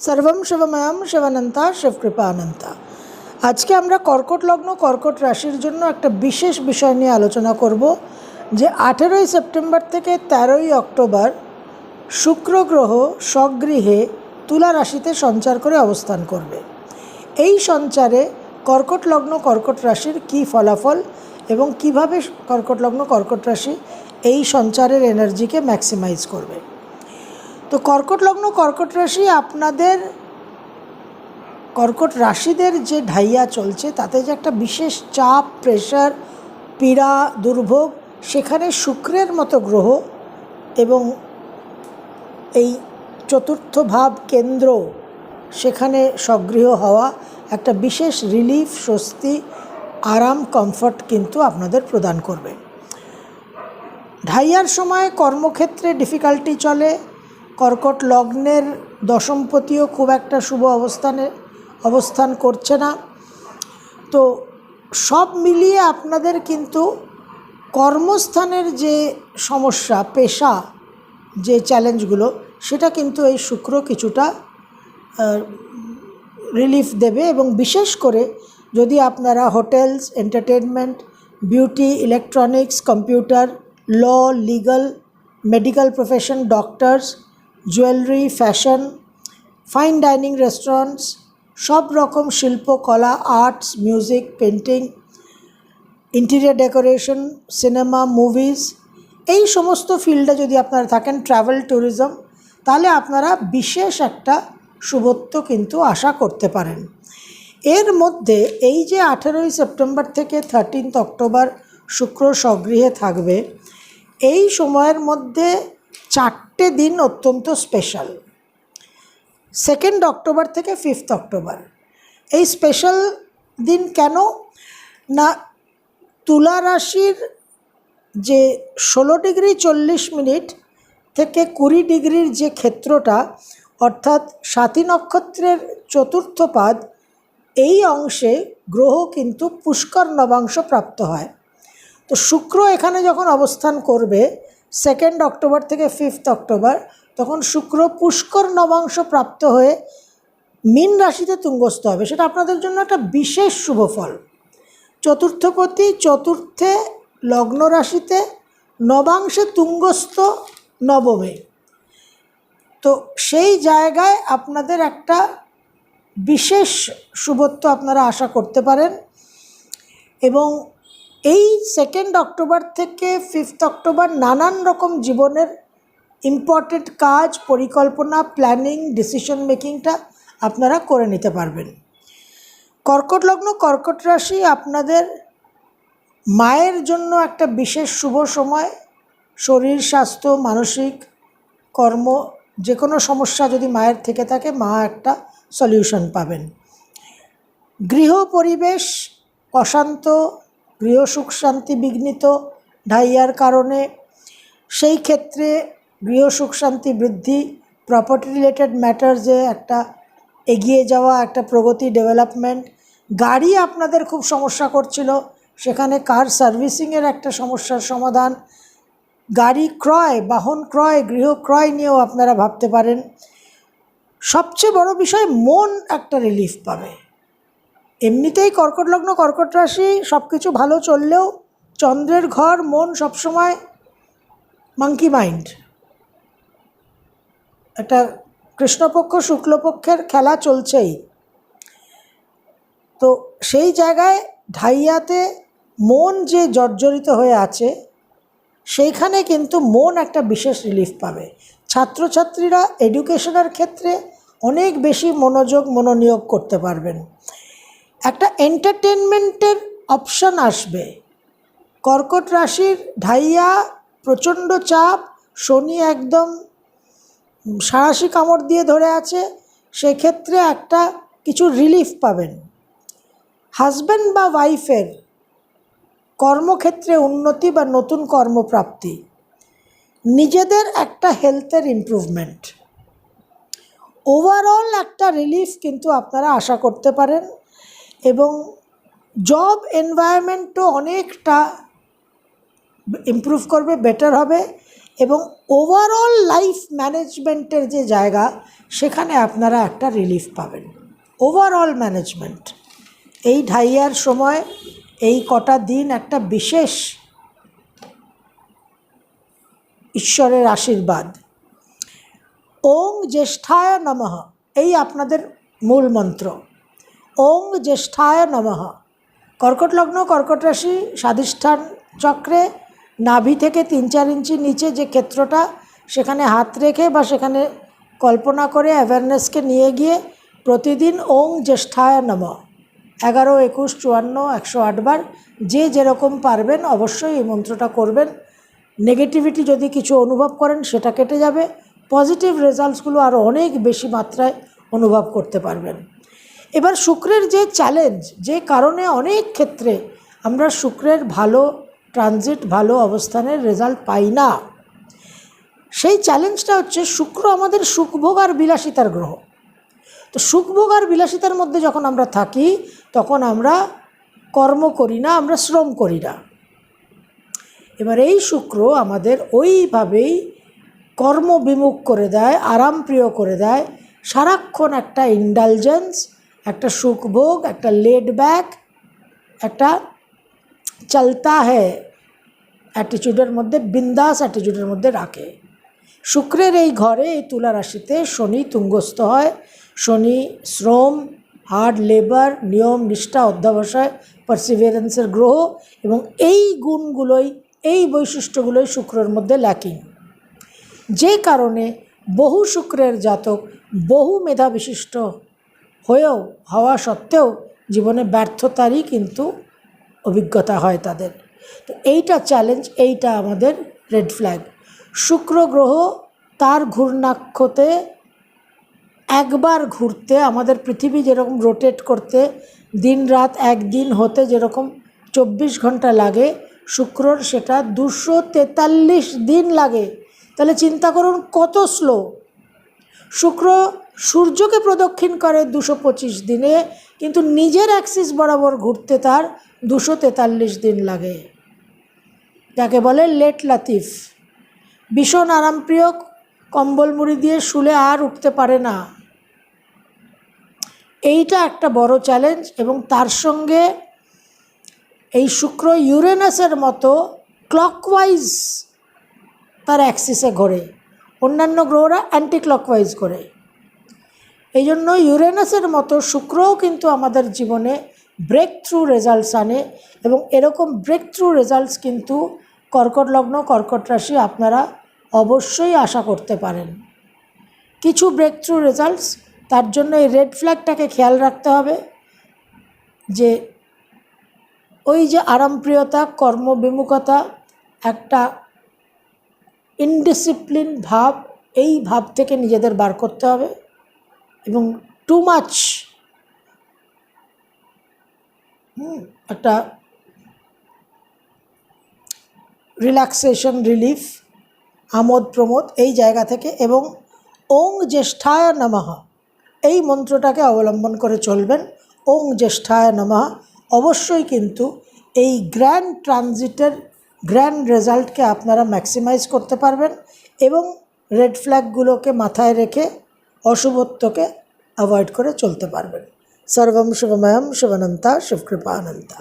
সর্বম শিবময়াম শিবানন্তা শিবকৃপানন্তা আজকে আমরা কর্কট লগ্ন, কর্কট রাশির জন্য একটা বিশেষ বিষয় নিয়ে আলোচনা করব, যে আঠেরোই সেপ্টেম্বর থেকে তেরোই অক্টোবর শুক্র গ্রহ স্বগৃহে তুলা রাশিতে সঞ্চার করে অবস্থান করবে। এই সঞ্চারে কর্কট লগ্ন, কর্কট রাশির কী ফলাফল এবং কীভাবে কর্কট লগ্ন, কর্কট রাশি এই সঞ্চারের এনার্জিকে ম্যাক্সিমাইজ করবে। তো কর্কট লগ্ন, কর্কট রাশি আপনাদের, কর্কট রাশিদের যে ঢাইয়া চলছে, তাতে যে একটা বিশেষ চাপ প্রেশার পীড়া, দুর্ভোগ, সেখানে শুক্রের মতো গ্রহ এবং এই চতুর্থ ভাব কেন্দ্র সেখানে সগৃহ হওয়া একটা বিশেষ রিলিফ স্বস্তি, আরাম কমফর্ট কিন্তু আপনাদের প্রদান করবে। ঢাইয়ার সময় কর্মক্ষেত্রে ডিফিকাল্টি চলে কর্কট লগ্নের দশমপতিও খুব একটা শুভ অবস্থানে অবস্থান করছে না। তো সব মিলিয়ে আপনাদের কিন্তু কর্মস্থানের যে সমস্যা, পেশা, যে চ্যালেঞ্জগুলো, সেটা কিন্তু এই শুক্র কিছুটা রিলিফ দেবে এবং বিশেষ করে যদি আপনারা hotels entertainment beauty electronics computer law legal medical profession doctors jewellery, fashion, fine dining restaurants, সব রকম শিল্পকলা arts, music painting interior decoration, cinema, movies, এই সমস্ত ফিল্ডে যদি আপনারা থাকেন ট্রাভেল, ট্যুরিজম, তাহলে আপনারা বিশেষ একটা শুভত্ব কিন্তু আশা করতে পারেন। এর মধ্যে এই যে আঠেরোই সেপ্টেম্বর থেকে থার্টিনথ অক্টোবর শুক্র স্বগৃহে থাকবে, এই সময়ের মধ্যে চারটে দিন অত্যন্ত স্পেশাল সেকেন্ড অক্টোবর থেকে ফিফথ অক্টোবর এই স্পেশাল দিন কেন? না, তুলা রাশির যে ষোলো ডিগ্রি চল্লিশ মিনিট থেকে কুড়ি ডিগ্রির যে ক্ষেত্রটা, অর্থাৎ সাতী নক্ষত্রের চতুর্থ পাদ, এই অংশে গ্রহ কিন্তু পুষ্কর নবাংশ প্রাপ্ত হয়। তো শুক্র এখানে যখন অবস্থান করবে সেকেন্ড অক্টোবর থেকে ফিফথ অক্টোবর তখন শুক্র পুষ্কর নবাংশ প্রাপ্ত হয়ে মীন রাশিতে তুঙ্গস্থ হবে। সেটা আপনাদের জন্য একটা বিশেষ শুভ ফল। চতুর্থপতি চতুর্থে লগ্ন রাশিতে, নবাংশে তুঙ্গস্থ নবমে। তো সেই জায়গায় আপনাদের একটা বিশেষ শুভত্ব আপনারা আশা করতে পারেন। এবং এই সেকেন্ড অক্টোবর থেকে ফিফথ অক্টোবর নানান রকম জীবনের ইম্পর্টেন্ট কাজ, পরিকল্পনা প্ল্যানিং ডিসিশন মেকিংটা আপনারা করে নিতে পারবেন। কর্কট লগ্ন, কর্কট রাশি আপনাদের মায়ের জন্য একটা বিশেষ শুভ সময়। শরীর, স্বাস্থ্য, মানসিক কর্ম যে কোনো সমস্যা যদি মায়ের থেকে থাকে, মা একটা সলিউশন পাবেন। গৃহ পরিবেশ, অশান্ত গৃহ সুখ শান্তি বিঘ্নিত ঢাইয়ার কারণে, সেই ক্ষেত্রে গৃহ সুখ শান্তি বৃদ্ধি প্রপার্টি রিলেটেড ম্যাটার্সে একটা এগিয়ে যাওয়া, একটা প্রগতি ডেভেলপমেন্ট গাড়ি আপনাদের খুব সমস্যা করছিল, সেখানে কার সার্ভিসিংয়ের একটা সমস্যার সমাধান, গাড়ি ক্রয়, বাহন ক্রয়, গৃহ ক্রয় নিয়েও আপনারা ভাবতে পারেন। সবচেয়ে বড় বিষয় মন একটা রিলিফ পাবে। এমনিতেই কর্কট লগ্ন, কর্কট রাশি সব কিছু ভালো চললেও চন্দ্রের ঘর, মন সবসময় মাঙ্কি মাইন্ড একটা কৃষ্ণপক্ষ, শুক্লপক্ষের খেলা চলছেই। তো সেই জায়গায় ঢাইয়াতে মন যে জর্জরিত হয়ে আছে, সেইখানে কিন্তু মন একটা বিশেষ রিলিফ পাবে। ছাত্রছাত্রীরা এডুকেশনের ক্ষেত্রে অনেক বেশি মনোযোগ, মনোনিয়োগ করতে পারবেন। এন্টারটেনমেন্টের অপশান আসবে। কর্কট রাশির ঢাইয়া, প্রচণ্ড চাপ, শনি একদম সাঁড়াশি কামড় দিয়ে ধরে আছে, সেক্ষেত্রে একটা কিছু রিলিফ পাবেন। হাজব্যান্ড বা ওয়াইফের কর্মক্ষেত্রে উন্নতি বা নতুন কর্মপ্রাপ্তি। নিজেদের একটা হেলথের ইমপ্রুভমেন্ট ওভারঅল একটা রিলিফ কিন্তু আপনারা আশা করতে পারেন। এবং জব এনভায়রনমেন্টও অনেকটা ইমপ্রুভ করবে বেটার হবে এবং ওভারঅল লাইফ ম্যানেজমেন্টের যে জায়গা, সেখানে আপনারা একটা রিলিফ পাবেন। ওভারঅল ম্যানেজমেন্ট এই ঢাইয়ার সময়, এই কটা দিন একটা বিশেষ ঈশ্বরের আশীর্বাদ। ওং জ্যেষ্ঠায় নমঃ, এই আপনাদের মূল মন্ত্র। ওং জ্যেষ্ঠায় নমঃ। কর্কট লগ্ন কর্কট রাশি স্বাধিষ্ঠান চক্রে নাভি থেকে তিন চার ইঞ্চি নিচে যে ক্ষেত্রটা, সেখানে হাত রেখে বা সেখানে কল্পনা করে অ্যাওয়ারনেসকে নিয়ে গিয়ে প্রতিদিন ওং জ্যেষ্ঠায় নমঃ। এগারো, একুশ, চুয়ান্ন, একশো আটবার যে যেরকম পারবেন অবশ্যই এই মন্ত্রটা করবেন। নেগেটিভিটি যদি কিছু অনুভব করেন সেটা কেটে যাবে। পজিটিভ রেজাল্টসগুলো আরও অনেক বেশি মাত্রায় অনুভব করতে পারবেন। এবার শুক্রের যে চ্যালেঞ্জ যে কারণে অনেক ক্ষেত্রে আমরা শুক্রের ভালো ট্রানজিট ভালো অবস্থানের রেজাল্ট পাই না। সেই চ্যালেঞ্জটা হচ্ছে শুক্র আমাদের সুখভোগ আর বিলাসিতার গ্রহ। তো সুখভোগ আর বিলাসিতার মধ্যে যখন আমরা থাকি, তখন আমরা কর্ম করি না, আমরা শ্রম করি না। এবার এই শুক্র আমাদের ওইভাবেই কর্মবিমুখ করে দেয় আরামপ্রিয় করে দেয়, সারাক্ষণ একটা ইন্ডালজেন্স একটা সুখভোগ, একটা লেড ব্যাক একটা চলতা হ্যায় অ্যাটিচিউডের মধ্যে, বিন্দাস অ্যাটিচিউডের মধ্যে রাখে। শুক্রের এই ঘরে, এই তুলা রাশিতে শনি তুঙ্গস্থ হয়। শনি শ্রম হার্ড লেবার নিয়ম, নিষ্ঠা, অধ্যাবসায় পারসিভিয়ারেন্সের গ্রহ এবং এই গুণগুলোই, এই বৈশিষ্ট্যগুলোই শুক্রের মধ্যে ল্যাকিং যে কারণে বহু শুক্রের জাতক, বহু মেধা বিশিষ্ট হয়েও, হওয়া সত্ত্বেও জীবনে ব্যর্থতারই কিন্তু অভিজ্ঞতা হয় তাদের। তো এইটা চ্যালেঞ্জ এইটা আমাদের রেড ফ্ল্যাগ শুক্র গ্রহ তার ঘূর্ণাক্ষতে একবার ঘুরতে, আমাদের পৃথিবী যেরকম রোটেট করতে, দিন রাত একদিন হতে যেরকম চব্বিশ ঘণ্টা লাগে, শুক্রর সেটা দুশো তেতাল্লিশ দিন লাগে। তাহলে চিন্তা করুন কত স্লো শুক্র সূর্যকে প্রদক্ষিণ করে দুশো পঁচিশ দিনে, কিন্তু নিজের অ্যাক্সিস বরাবর ঘুরতে তার দুশো তেতাল্লিশ দিন লাগে। যাকে বলে লেট লাতিফ। ভীষণ আরামপ্রিয়, কম্বল মুড়ি দিয়ে শুলে আর উঠতে পারে না। এইটা একটা বড় চ্যালেঞ্জ এবং তার সঙ্গে এই শুক্র ইউরেনাসের মতো ক্লকওয়াইজ তার অ্যাক্সিসে ঘোরে। অন্যান্য গ্রহরা অ্যান্টি ক্লকওয়াইজ করে। এই জন্য ইউরেনাসের মতো শুক্রও কিন্তু আমাদের জীবনে ব্রেক থ্রু রেজাল্টস আনে এবং এরকম ব্রেক থ্রু রেজাল্টস কিন্তু কর্কট লগ্ন, কর্কট রাশি আপনারা অবশ্যই আশা করতে পারেন। কিছু ব্রেক থ্রু রেজাল্টস তার জন্য এই রেড ফ্ল্যাগটাকে খেয়াল রাখতে হবে যে ওই যে আরামপ্রিয়তা, কর্মবিমুখতা, একটা ইনডিসিপ্লিন ভাব, এই ভাব থেকে নিজেদের বার করতে হবে এবং টু মাচ একটা রিল্যাক্সেশন রিলিফ আমোদ প্রমোদ এই জায়গা থেকে এবং ওং জ্যেষ্ঠায় নমঃ, এই মন্ত্রটাকে অবলম্বন করে চলবেন। ওং জ্যেষ্ঠায় নমঃ, অবশ্যই কিন্তু এই গ্র্যান্ড ট্রানজিটের গ্র্যান্ড রেজাল্টকে আপনারা ম্যাক্সিমাইজ করতে পারবেন এবং রেড ফ্ল্যাগগুলোকে মাথায় রেখে অশুভত্বকে অ্যাভয়েড করে চলতে পারবেন। সর্বম শুভময়ম, শুভনন্তা শিবকৃপানন্তা